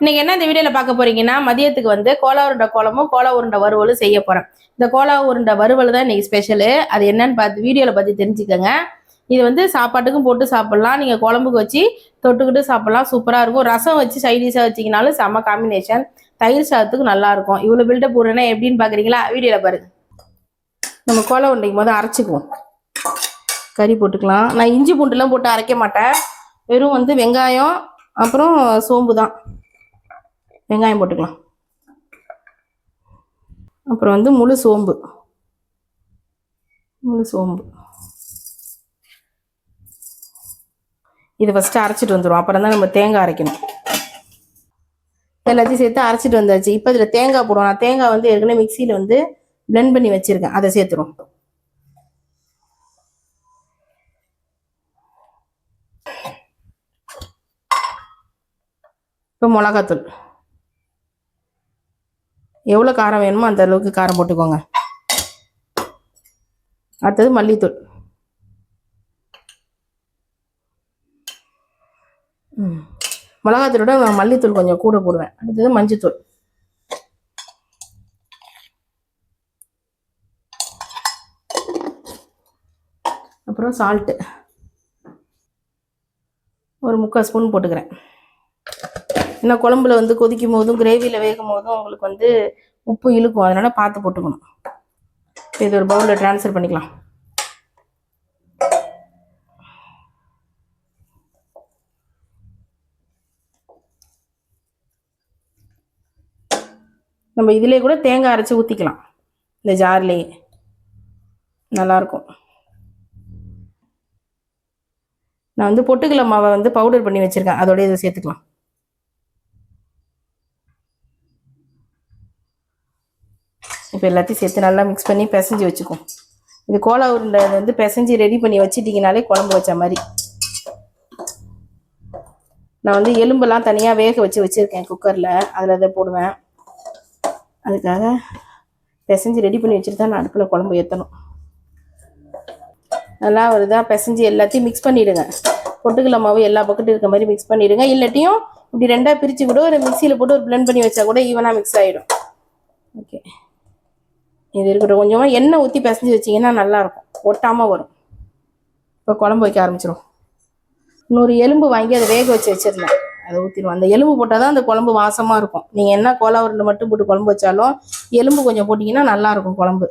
இன்னைக்கு என்ன இந்த வீடியோவில் பார்க்க போறீங்கன்னா மதியத்துக்கு வந்து கோலா உருண்டை கோலமும் கோலா உருண்டை வறுவலும் செய்ய போறேன். இந்த கோலா உருண்டை வறுவல் தான் இன்னைக்கு ஸ்பெஷலு அது என்னன்னு பார்த்து வீடியோவில் பார்த்து தெரிஞ்சுக்கோங்க. இது வந்து சாப்பாட்டுக்கும் போட்டு சாப்பிடலாம். நீங்கள் குழம்புக்கு வச்சு தொட்டுக்கிட்டு சாப்பிடலாம். சூப்பராக இருக்கும். ரசம் வச்சு சைடிஷாக வச்சிங்கனாலும் செம்ம காம்பினேஷன் தயிர் சாதத்துக்கு நல்லா இருக்கும். இவ்வளோ பில்டப் போடுறேன்னா எப்படின்னு பார்க்குறீங்களா? வீடியோவில் பாருங்க. நம்ம கோலா உருண்டைக்கு முதல் அரைச்சிக்குவோம். கறி போட்டுக்கலாம். நான் இஞ்சி பூண்டுலாம் போட்டு அரைக்க மாட்டேன். வெறும் வந்து வெங்காயம் அப்புறம் சோம்பு தான் வெங்காயம் போட்டுக்கலாம். அப்புறம் வந்து முழு சோம்பு. முழு சோம்பு. இது ஃபஸ்ட்டு அரைச்சிட்டு வந்துடும் அப்புறம் தான் நம்ம தேங்காய் அரைக்கணும். எல்லாத்தையும் சேர்த்து அரைச்சிட்டு வந்தாச்சு. இப்போ இதில் தேங்காய் போடுவோம். நான் தேங்காய் வந்து ஏற்கனவே மிக்சியில் வந்து பிளெண்ட் பண்ணி வச்சுருக்கேன். அதை சேர்த்துருவோம். இப்போ மிளகாத்தூள். எவ்வளோ காரம் வேணுமோ அந்த அளவுக்கு காரம் போட்டுக்கோங்க. அடுத்தது மல்லித்தூள். ம். மிளகாத்தூளோட நான் மல்லித்தூள் கொஞ்சம் கூட போடுவேன். அடுத்தது மஞ்சத்தூள். அப்புறம் சால்ட்டு ஒரு முக்கால் ஸ்பூன் போட்டுக்கிறேன். ஏன்னா குழம்புல வந்து கொதிக்கும் போதும் கிரேவியில் வேகும் போதும் உங்களுக்கு வந்து உப்பு இழுக்கும். அதனால் பார்த்து போட்டுக்கணும். இது ஒரு பவுலில் ட்ரான்ஸ்ஃபர் பண்ணிக்கலாம். நம்ம இதிலே கூட தேங்காய் அரைச்சி ஊற்றிக்கலாம் இந்த ஜார்லேயே. நல்லாயிருக்கும் நான் வந்து பொட்டுக்கல மாவை வந்து பவுடர் பண்ணி வச்சுருக்கேன். அதோட இதை சேர்த்துக்கலாம். இப்போ எல்லாத்தையும் சேர்த்து நல்லா மிக்ஸ் பண்ணி பிசைஞ்சு வச்சுக்குவோம் இது கோலா உருண்டை வந்து பிசைஞ்சு ரெடி பண்ணி வச்சிட்டிங்கனாலே குழம்பு வச்ச மாதிரி. நான் வந்து எலும்பெல்லாம் தனியாக வேக வச்சு வச்சுருக்கேன் குக்கரில் அதில் அதை போடுவேன். அதுக்காக பிசைஞ்சு ரெடி பண்ணி வச்சுட்டு தான் நான் அடுப்பில் குழம்பு ஏற்றணும் நல்லா ஒரு இதாக பிசைஞ்சு எல்லாத்தையும் மிக்ஸ் பண்ணிவிடுங்க பொட்டுக்கல மாவு எல்லா பக்கெட்டும் இருக்க மாதிரி மிக்ஸ் பண்ணிவிடுங்க இல்லாட்டியும் இப்படி ரெண்டாக பிரித்து கூட ஒரு மிக்சியில் போட்டு ஒரு பிளெண்ட் பண்ணி வச்சா கூட ஈவனாக மிக்ஸ் ஆகிடும் ஓகே இது இருக்கட்டும். கொஞ்சமாக எண்ணெய் ஊற்றி பிசைஞ்சு வச்சிங்கன்னா நல்லாயிருக்கும். ஒட்டாமல் வரும். இப்போ குழம்பு வைக்க ஆரம்பிச்சிடும் இன்னொரு எலும்பு வாங்கி அதை வேக வச்சு வச்சிருந்தேன். அதை ஊற்றிடுவோம் அந்த எலும்பு போட்டால் தான் அந்த குழம்பு வாசமாக இருக்கும். நீங்கள் என்ன கோலா உருண்டை மட்டும் போட்டு குழம்பு வச்சாலும் எலும்பு கொஞ்சம் போட்டிங்கன்னா நல்லாயிருக்கும் குழம்பு.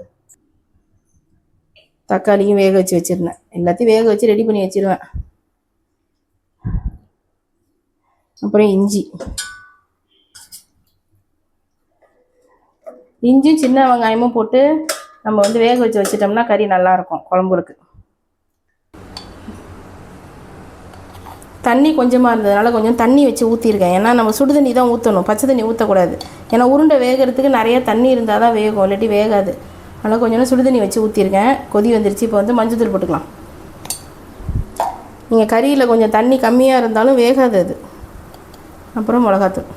தக்காளியும் வேக வச்சு வச்சிருந்தேன். எல்லாத்தையும் வேக வச்சு ரெடி பண்ணி வச்சிருவேன். அப்புறம் இஞ்சி. இஞ்சியும் சின்ன வெங்காயமும் போட்டு நம்ம வந்து வேக வச்சு வச்சிட்டோம்னா கறி நல்லாயிருக்கும் குழம்புக்கு தண்ணி கொஞ்சமாக இருந்ததுனால கொஞ்சம் தண்ணி வச்சு ஊற்றிருக்கேன் ஏன்னா நம்ம சுடு தண்ணி தான் ஊற்றணும் பச்சை தண்ணி ஊற்றக்கூடாது ஏன்னா உருண்டை வேகிறதுக்கு நிறைய தண்ணி இருந்தால் தான் வேகும். இல்லாட்டி வேகாது. அதனால் கொஞ்சம் சுடு தண்ணி வச்சு ஊற்றிருக்கேன் கொதி வந்துருச்சு. இப்போ வந்து மஞ்சத்தூள் போட்டுக்கலாம். நீங்கள் கறியில் கொஞ்சம் தண்ணி கம்மியாக இருந்தாலும் வேகாது அது. அப்புறம் மிளகாத்தூள்.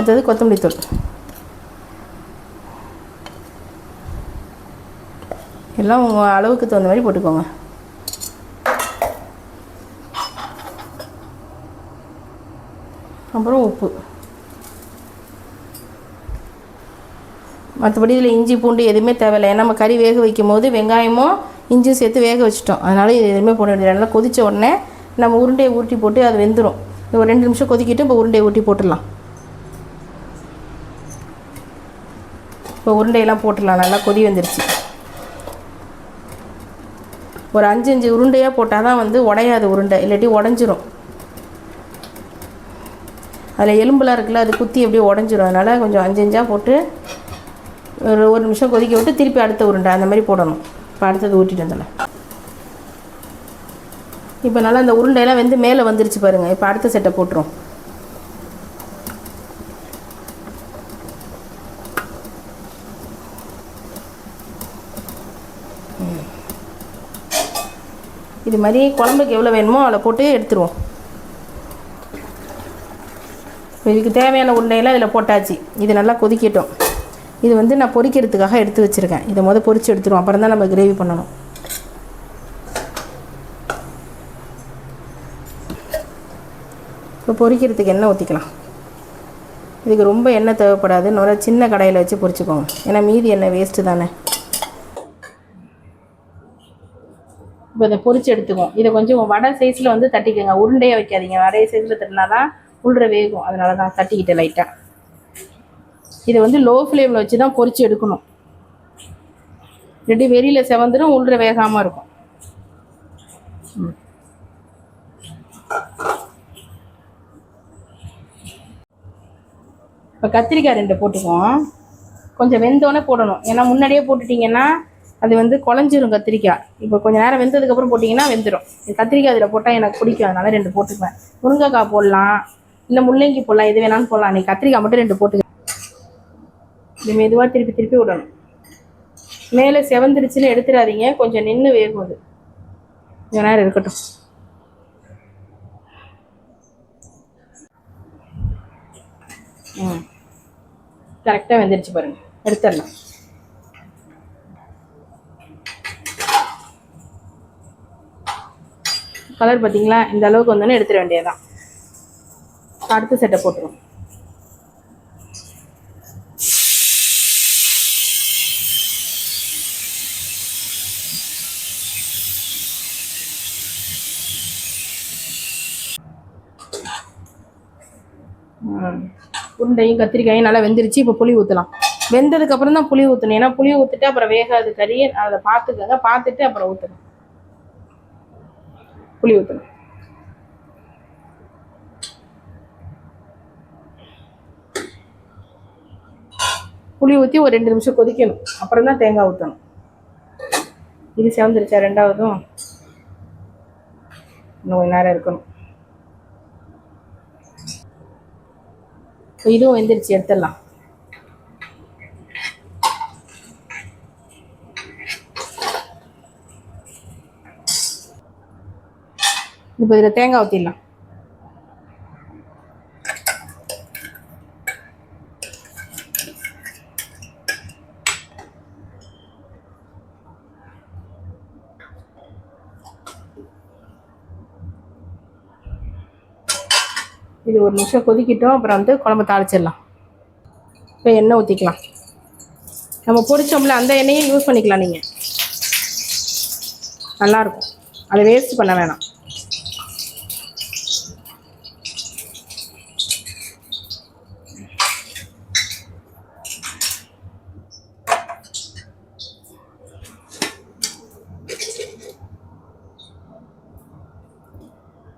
அடுத்தது கொத்தமல்லி தூள். எல்லாம் உங்கள் அளவுக்கு தகுந்த மாதிரி போட்டுக்கோங்க. அப்புறம் உப்பு. மற்றபடி இதில் இஞ்சி பூண்டு எதுவுமே தேவையில்லை. ஏன்னா நம்ம கறி வேக வைக்கும் போது வெங்காயமும் இஞ்சியும் சேர்த்து வேக வச்சிட்டோம். அதனால் இது எதுவுமே போட வேண்டியது நல்லா கொதித்த உடனே நம்ம உருண்டையை உருட்டி போட்டு அது வெந்துடும் ஒரு ரெண்டு நிமிஷம் கொதிக்கிட்டு இப்போ உருண்டையை ஊட்டி போட்டுடலாம். இப்போ உருண்டையெல்லாம் போட்டுடலாம். நல்லா கொதி வந்துருச்சு. ஒரு அஞ்சு அஞ்சு உருண்டையாக போட்டால் தான் வந்து உடையாது உருண்டை. இல்லாட்டி உடஞ்சிரும். அதில் எலும்புலாம் இருக்குல்ல அது குத்தி அப்படியே உடஞ்சிரும். அதனால் கொஞ்சம் அஞ்சு அஞ்சாக போட்டு ஒரு ஒரு நிமிஷம் கொதிக்க விட்டு திருப்பி அடுத்த உருண்டை அந்த மாதிரி போடணும். இப்போ அடுத்தது ஊட்டிட்டு வந்துடலாம். இப்போ நல்லா அந்த உருண்டையெல்லாம் வந்து மேலே வந்துருச்சு பாருங்கள் இப்போ அடுத்த செட்டை போட்டுரும். இது மாதிரி குழம்புக்கு எவ்வளோ வேணுமோ அதில் போட்டு எடுத்துருவோம். இதுக்கு தேவையான உருண்டையெல்லாம் இதில் போட்டாச்சு. இது நல்லா கொதிக்கட்டும். இது வந்து நான் பொறிக்கிறதுக்காக எடுத்து வச்சுருக்கேன். இதை மொதல் பொறிச்சு எடுத்துருவோம். அப்புறம் தான் நம்ம கிரேவி பண்ணணும். இப்போ பொறிக்கிறதுக்கு எண்ணெய் ஊற்றிக்கலாம் இதுக்கு ரொம்ப எண்ணெய் தேவைப்படாது நல்லா சின்ன கடையில் வச்சு பொறிச்சிக்கோங்க. ஏன்னா மீதி எண்ணெய் வேஸ்ட்டு தானே. இப்போ இதை பொரிச்சு எடுத்துக்குவோம் இதை கொஞ்சம் வடை சைஸில் வந்து தட்டிக்கோங்க. உருண்டையாக வைக்காதீங்க. வடை சைஸில் தட்டினா தான் உள்ள வேகும். அதனால தான் தட்டிக்கிட்டேன் லைட்டாக இதை வந்து லோ ஃப்ளேமில் வச்சு தான் பொறிச்சு எடுக்கணும். ரெண்டு வெளியில் செவந்துடும் உள்ள வேகாமல் இருக்கும். ம். இப்போ கத்திரிக்காய் ரெண்டு போட்டுக்குவோம். கொஞ்சம் வெந்தோடனே போடணும். ஏன்னா முன்னாடியே போட்டுட்டிங்கன்னா அது வந்து குழஞ்சிரும் கத்திரிக்காய். இப்போ கொஞ்சம் நேரம் வெந்ததுக்கப்புறம் போட்டிங்கன்னா வெந்துடும் கத்திரிக்காய் அதில் போட்டால் எனக்கு பிடிக்கும். அதனால ரெண்டு போட்டுக்குவேன். முருங்கைக்காய் போடலாம். இல்லை முள்ளங்கி போடலாம். எது வேணாலும் போடலாம். நீ கத்திரிக்காய் மட்டும் ரெண்டு போட்டுக்க. இது மெதுவாக திருப்பி திருப்பி விடணும். மேலே செவந்துருச்சுன்னு எடுத்துடாதீங்க. கொஞ்சம் நின்று வேகும் அது. கொஞ்ச நேரம் இருக்கட்டும். ம். கரெக்டாக வெந்துருச்சு பாருங்கள் எடுத்துடலாம். கலர் பார்த்தீங்களா? இந்த அளவுக்கு வந்தோடனே எடுத்துட வேண்டியதுதான். அடுத்த செட்டை போட்டுருவோம் உருண்டையும் கத்திரிக்காயும் நல்லா வெந்துருச்சு. இப்போ புளி ஊற்றலாம் வெந்ததுக்கப்புறம் தான் புளி ஊற்றணும் ஏன்னா புளி ஊற்றிட்டு அப்புறம் வேகாது கறி. அதை பார்த்துக்கோங்க. பார்த்துட்டு அப்புறம் ஊற்றணும் புளி ஊற்றணும் புளி ஊற்றி ஒரு ரெண்டு நிமிஷம் கொதிக்கணும். அப்புறம் தான் தேங்காய் ஊற்றணும் இது சேர்ந்துருச்சா ரெண்டாவதும்? இன்னும் கொஞ்ச நேரம் இருக்கணும். இதுவும் வெந்துருச்சு எடுத்துடலாம். இப்போ இதில் தேங்காய் ஊற்றிடலாம் இது ஒரு நிமிஷம் கொதிக்கிட்டோம் அப்புறம் வந்து குழம்பு தாளிச்சிடலாம். இப்போ எண்ணெய் ஊற்றிக்கலாம் நம்ம பொரிச்சோம்ல அந்த எண்ணெயும் யூஸ் பண்ணிக்கலாம் நீங்கள் நல்லாயிருக்கும் அதை வேஸ்ட் பண்ண வேணாம்.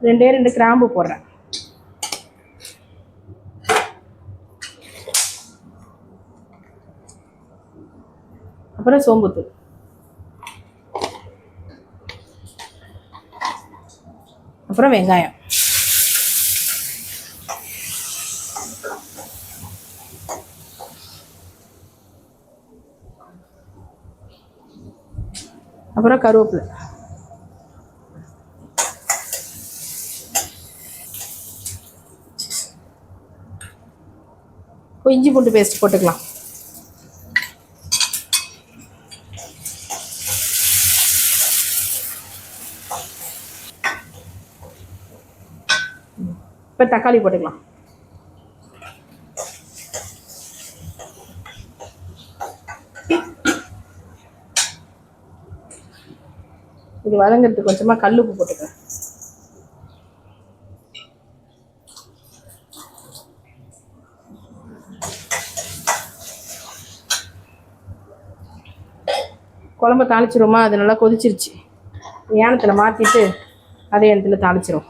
ரெண்டே ரெண்டு கிராம்பு போடுறேன். அப்புறம் சோம்புத்தூள். அப்புறம் வெங்காயம். அப்புறம் கருவேப்பிலை. இப்போ இஞ்சி பூண்டு பேஸ்ட் போட்டுக்கலாம். இப்போ தக்காளி போட்டுக்கலாம். இது வதங்கிறதுக்கு கொஞ்சமாக கல்லுப்பு போட்டுக்கலாம். குழம்ப தாளிச்சிருமா அது நல்லா கொதிச்சிருச்சு. ஏனத்தில் மாற்றிட்டு அதே இடத்துல தாளிச்சிரும்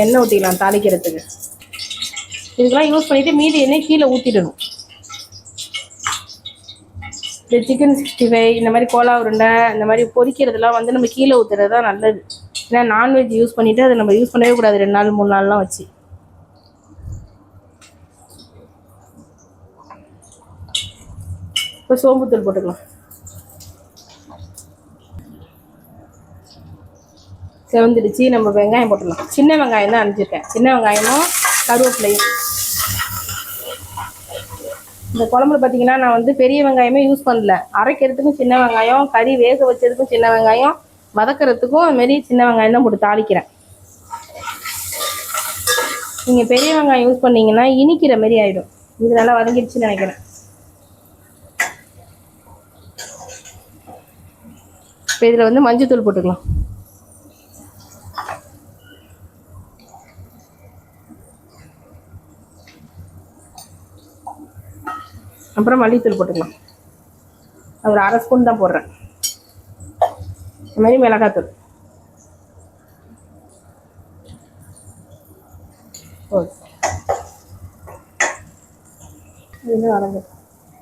எண்ணெய் ஊற்றிக்கலாம் தாளிக்கிறதுக்கு. இதுக்கெல்லாம் யூஸ் பண்ணிவிட்டு மீதி எண்ணெய் கீழே ஊற்றிடணும் இந்த சிக்கன் சிக்ஸ்டி ஃபைவ் இந்த மாதிரி கோலா உருண்டை இந்த மாதிரி பொரிக்கிறதுலாம் வந்து நம்ம கீழே ஊற்றுறது தான் நல்லது. ஏன்னா நான்வெஜ் யூஸ் பண்ணிவிட்டு அதை நம்ம யூஸ் பண்ணவே கூடாது. ரெண்டு நாள் மூணு நாள்லாம் வச்சு. இப்போ சோம்புத்தூள் போட்டுக்கலாம். செவந்துடுச்சு. நம்ம வெங்காயம் போட்டுடலாம். சின்ன வெங்காயம் தான் அனுப்பிச்சிருக்கேன். சின்ன வெங்காயமும் கருவேப்பிலையும். இந்த குழம்புல பார்த்தீங்கன்னா நான் வந்து பெரிய வெங்காயமே யூஸ் பண்ணல. அரைக்கிறதுக்கும் சின்ன வெங்காயம் கறி வேக வச்சதுக்கும் சின்ன வெங்காயம் வதக்கிறதுக்கும் அதுமாரி சின்ன வெங்காயம் தான் போட்டு தாளிக்கிறேன். நீங்கள் பெரிய வெங்காயம் யூஸ் பண்ணிங்கன்னா இனிக்கிற மாரி ஆகிடும் இது நல்லா வதங்கிடுச்சுன்னு நினைக்கிறேன். இப்போ இதில் வந்து மஞ்சத்தூள் போட்டுக்கலாம். அப்புறம் மல்லித்தூள் போட்டுக்கலாம். அது ஒரு அரை ஸ்பூன் தான் போடுறேன். இது மாதிரி மிளகாத்தூள் ஓகே இது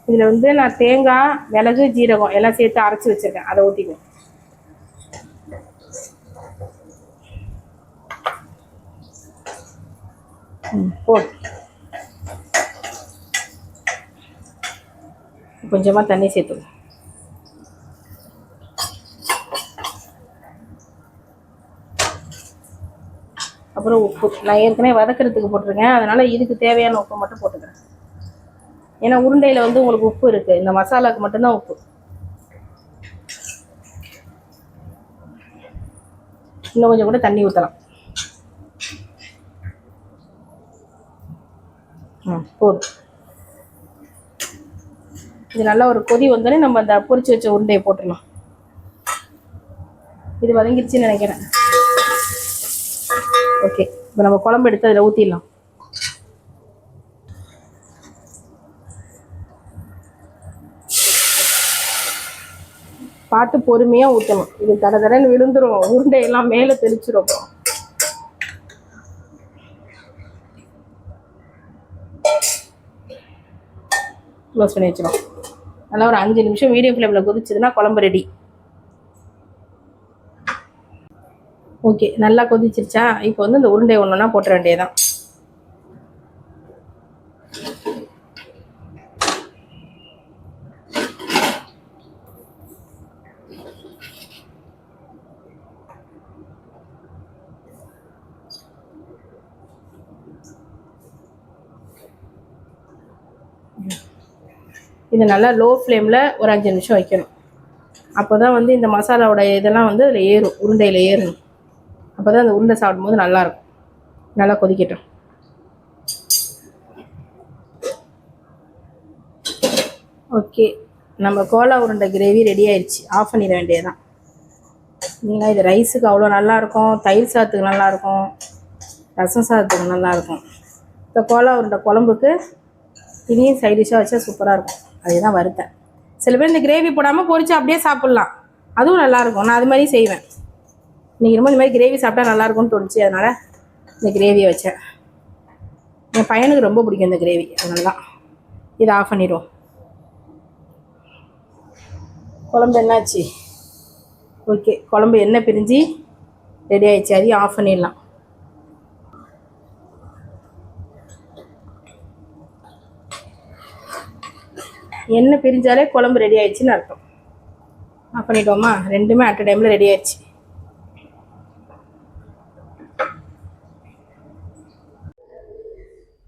இதில் வந்து நான் தேங்காய் மிளகு ஜீரகம் எல்லாம் சேர்த்து அரைச்சி வச்சிருக்கேன். அதை ஊற்றிக்குவேன் போடு கொஞ்சமாக தண்ணி சேர்த்துக்கணும் அப்புறம் உப்பு. நான் ஏற்கனவே வதக்கிறதுக்கு போட்டிருக்கேன். அதனால் இதுக்கு தேவையான உப்பு மட்டும் போட்டுக்கிறேன். ஏன்னா உருண்டையில் வந்து உங்களுக்கு உப்பு இருக்குது இந்த மசாலாவுக்கு மட்டும்தான் உப்பு. இன்னும் கொஞ்சம் கூட தண்ணி ஊற்றலாம் போதும் இது நல்லா ஒரு கொதி வந்தோடனே நம்ம அந்த பொரிச்சு வச்ச உருண்டையை போட்டுடலாம். இது வதங்கிடுச்சுன்னு நினைக்கிறேன். ஓகே இப்போ நம்ம குழம்பு எடுத்து அதில் ஊற்றிடலாம் பார்த்து பொறுமையாக ஊற்றணும் இது தட தடன்னு விழுந்துரும். உருண்டையெல்லாம் மேலே தெளிச்சிடும் அப்புறம். க்ளோஸ் பண்ணி வச்சிடும் நல்லா ஒரு அஞ்சு நிமிஷம் மீடியம் ஃப்ளேமில் கொதிச்சதுன்னா குழம்பு ரெடி ஓகே நல்லா கொதிச்சிருச்சா? இப்போ வந்து இந்த உருண்டை ஒன்றுனா போட்டுற வேண்டியதான் இது நல்லா லோ ஃப்ளேமில் ஒரு அஞ்சு நிமிஷம் வைக்கணும். அப்போ தான் வந்து இந்த மசாலாவோட இதெல்லாம் வந்து அதில் ஏறும் உருண்டையில் ஏறணும் அப்போ தான் அந்த உருண்டை சாப்பிடும்போது நல்லாயிருக்கும் நல்லா கொதிக்கட்டும். ஓகே நம்ம கோலா உருண்டை கிரேவி ரெடி ஆயிடுச்சு. ஆஃப் பண்ணிட வேண்டியதுதான். நீங்கள் இது ரைஸுக்கு அவ்வளோ நல்லாயிருக்கும் தயிர் சாதத்துக்கு நல்லாயிருக்கும் ரசம் சாதத்துக்கு நல்லாயிருக்கும் இந்த கோலா உருண்டை குழம்புக்கு இனியும் சைடிஷாக வச்சால் வச்சா சூப்பராக இருக்கும். அதுதான் வறுத்தேன் சில பேர் இந்த கிரேவி போடாமல் பொறிச்சு அப்படியே சாப்பிட்லாம். அதுவும் நல்லாயிருக்கும். நான் அது மாதிரி செய்வேன். இன்றைக்கி ரொம்ப இந்த மாதிரி கிரேவி சாப்பிட்டா நல்லாயிருக்கும்னு தோணுச்சு. அதனால் இந்த கிரேவியை வச்சேன். என் பையனுக்கு ரொம்ப பிடிக்கும் இந்த கிரேவி அதனால தான் இதை ஆஃப் பண்ணிடுவோம். குழம்பு என்னாச்சு? ஓகே குழம்பு எண்ணெய் பிரிஞ்சு ரெடி ஆயிடுச்சு. அதையும் ஆஃப் பண்ணிடலாம். எண்ணெய் பிரிஞ்சாலே குழம்பு ரெடி ஆயிடுச்சுன்னு அர்த்தம். ஆஃப் பண்ணிட்டோமா? ரெண்டுமே அட் டைமில் ரெடி ஆயிடுச்சு.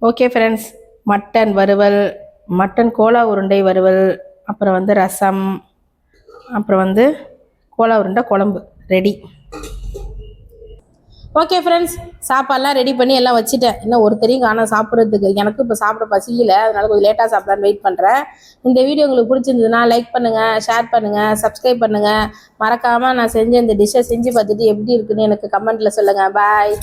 ஓகே ஃப்ரெண்ட்ஸ் மட்டன் வறுவல் மட்டன் கோலா உருண்டை வறுவல் அப்புறம் வந்து ரசம் அப்புறம் வந்து கோலா உருண்டை குழம்பு ரெடி ஓகே ஃப்ரெண்ட்ஸ் சாப்பாடுலாம் ரெடி பண்ணி எல்லாம் வச்சுட்டேன். இன்னும் ஒருத்தரையும் காணோம் சாப்பிட்றதுக்கு. எனக்கும் இப்போ சாப்பிட பசியில் அதனால கொஞ்சம் லேட்டாக சாப்பிட்லான்னு வெயிட் பண்ணுறேன் இந்த வீடியோ உங்களுக்கு பிடிச்சிருந்ததுன்னா லைக் பண்ணுங்கள் ஷேர் பண்ணுங்கள் சப்ஸ்கிரைப் பண்ணுங்கள் மறக்காமல் நான் செஞ்ச இந்த டிஷ்ஷை செஞ்சு பார்த்துட்டு எப்படி இருக்குன்னு எனக்கு கமெண்ட்டில் சொல்லுங்கள் பாய்